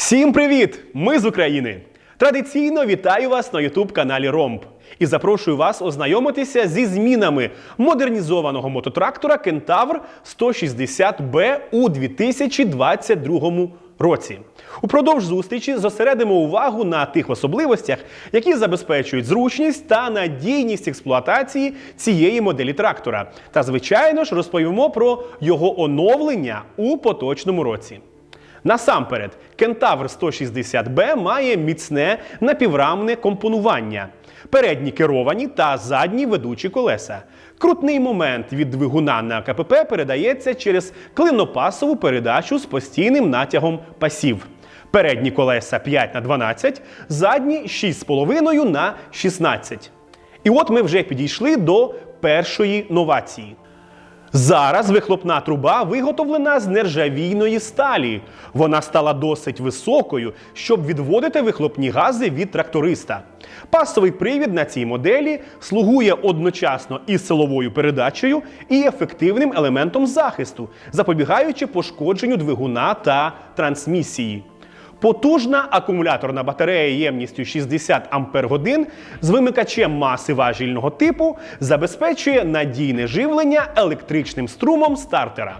Всім привіт! Ми з України! Традиційно вітаю вас на youtube каналі Ромб і запрошую вас ознайомитися зі змінами модернізованого мототрактора Кентавр 160B у 2022 році. Упродовж зустрічі зосередимо увагу на тих особливостях, які забезпечують зручність та надійність експлуатації цієї моделі трактора. Та, звичайно ж, розповімо про його оновлення у поточному році. Насамперед, Кентавр 160B має міцне напіврамне компонування, передні керовані та задні ведучі колеса. Крутний момент від двигуна на КПП передається через клинопасову передачу з постійним натягом пасів. Передні колеса 5 на 12, задні 6,5 на 16. І от ми вже підійшли до першої новації. Зараз вихлопна труба виготовлена з нержавійної сталі. Вона стала досить високою, щоб відводити вихлопні гази від тракториста. Пасовий привід на цій моделі слугує одночасно і силовою передачею, і ефективним елементом захисту, запобігаючи пошкодженню двигуна та трансмісії. Потужна акумуляторна батарея ємністю 60 Ампер з вимикачем маси важільного типу забезпечує надійне живлення електричним струмом стартера.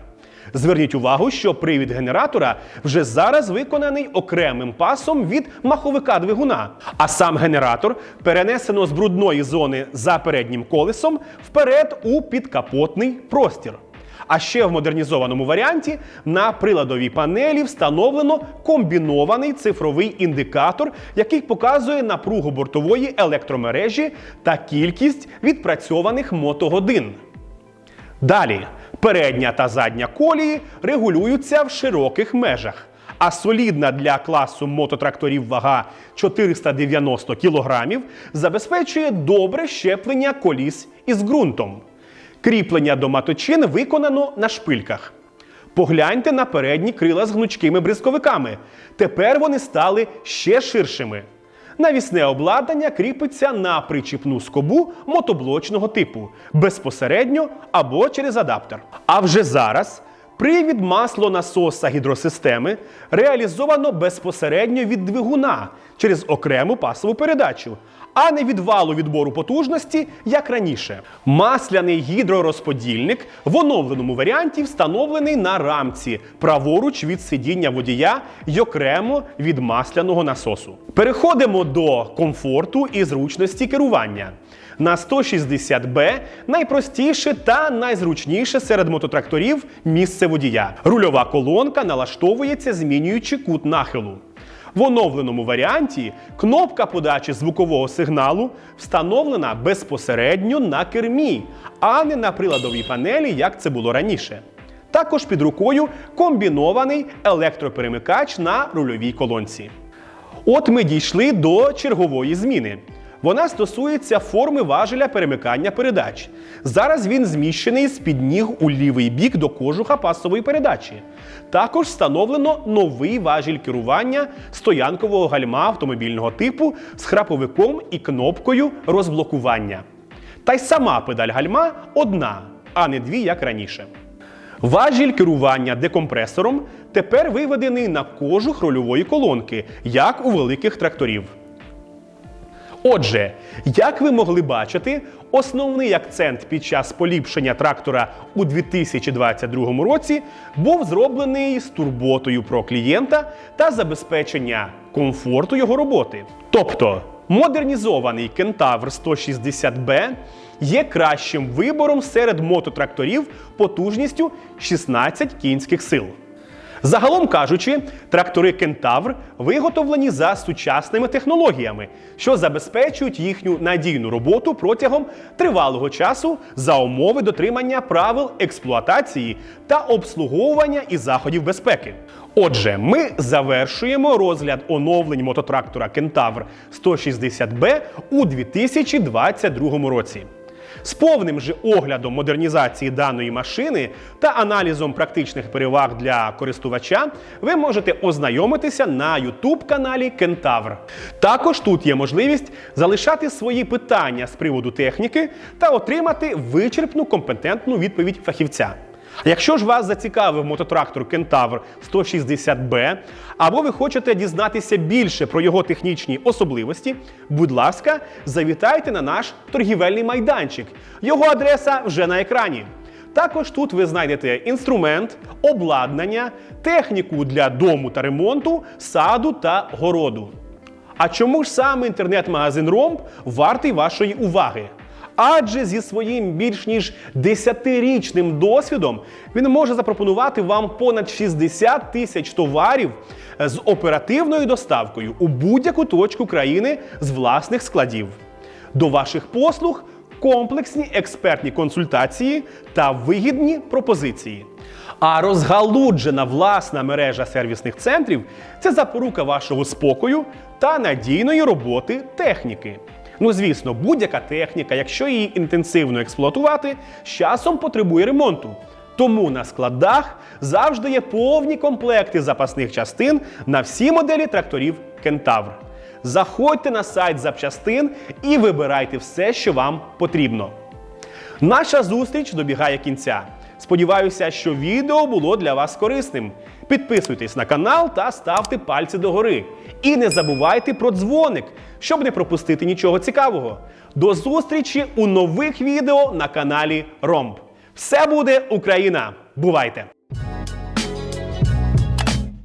Зверніть увагу, що привід генератора вже зараз виконаний окремим пасом від маховика двигуна, а сам генератор перенесено з брудної зони за переднім колесом вперед у підкапотний простір. А ще в модернізованому варіанті на приладовій панелі встановлено комбінований цифровий індикатор, який показує напругу бортової електромережі та кількість відпрацьованих мотогодин. Далі передня та задня колії регулюються в широких межах. А солідна для класу мототракторів вага 490 кг забезпечує добре щеплення коліс із ґрунтом. Кріплення до маточин виконано на шпильках. Погляньте на передні крила з гнучкими бризковиками. Тепер вони стали ще ширшими. Навісне обладнання кріпиться на причіпну скобу мотоблочного типу безпосередньо або через адаптер. А вже зараз привід маслонасоса гідросистеми реалізовано безпосередньо від двигуна через окрему пасову передачу, а не від валу відбору потужності, як раніше. Масляний гідророзподільник в оновленому варіанті встановлений на рамці праворуч від сидіння водія й окремо від масляного насосу. Переходимо до комфорту і зручності керування. На 160Б найпростіше та найзручніше серед мототракторів місце водія. Рульова колонка налаштовується, змінюючи кут нахилу. В оновленому варіанті кнопка подачі звукового сигналу встановлена безпосередньо на кермі, а не на приладовій панелі, як це було раніше. Також під рукою комбінований електроперемикач на рульовій колонці. От ми дійшли до чергової зміни. Вона стосується форми важеля перемикання передач. Зараз він зміщений з-під ніг у лівий бік до кожуха пасової передачі. Також встановлено новий важіль керування стоянкового гальма автомобільного типу з храповиком і кнопкою розблокування. Та й сама педаль гальма одна, а не дві, як раніше. Важіль керування декомпресором тепер виведений на кожух рольової колонки, як у великих тракторів. Отже, як ви могли бачити, основний акцент під час поліпшення трактора у 2022 році був зроблений з турботою про клієнта та забезпечення комфорту його роботи. Тобто, модернізований Кентавр 160B є кращим вибором серед мототракторів потужністю 16 кінських сил. Загалом кажучи, трактори Кентавр виготовлені за сучасними технологіями, що забезпечують їхню надійну роботу протягом тривалого часу за умови дотримання правил експлуатації та обслуговування і заходів безпеки. Отже, ми завершуємо розгляд оновлень мототрактора Кентавр 160B у 2022 році. З повним же оглядом модернізації даної машини та аналізом практичних переваг для користувача ви можете ознайомитися на YouTube каналі Кентавр. Також тут є можливість залишати свої питання з приводу техніки та отримати вичерпну компетентну відповідь фахівця. Якщо ж вас зацікавив мототрактор Кентавр 160B, або ви хочете дізнатися більше про його технічні особливості, будь ласка, завітайте на наш торгівельний майданчик. Його адреса вже на екрані. Також тут ви знайдете інструмент, обладнання, техніку для дому та ремонту, саду та городу. А чому ж саме інтернет-магазин Ромб вартий вашої уваги? Адже зі своїм більш ніж 10-річним досвідом він може запропонувати вам понад 60 тисяч товарів з оперативною доставкою у будь-яку точку країни з власних складів. До ваших послуг комплексні експертні консультації та вигідні пропозиції. А розгалуджена власна мережа сервісних центрів це запорука вашого спокою та надійної роботи техніки. Ну, звісно, будь-яка техніка, якщо її інтенсивно експлуатувати, з часом потребує ремонту. Тому на складах завжди є повні комплекти запасних частин на всі моделі тракторів Кентавр. Заходьте на сайт запчастин і вибирайте все, що вам потрібно. Наша зустріч добігає кінця. Сподіваюся, що відео було для вас корисним. Підписуйтесь на канал та ставте пальці догори. І не забувайте про дзвоник, щоб не пропустити нічого цікавого. До зустрічі у нових відео на каналі Ромб. Все буде Україна! Бувайте!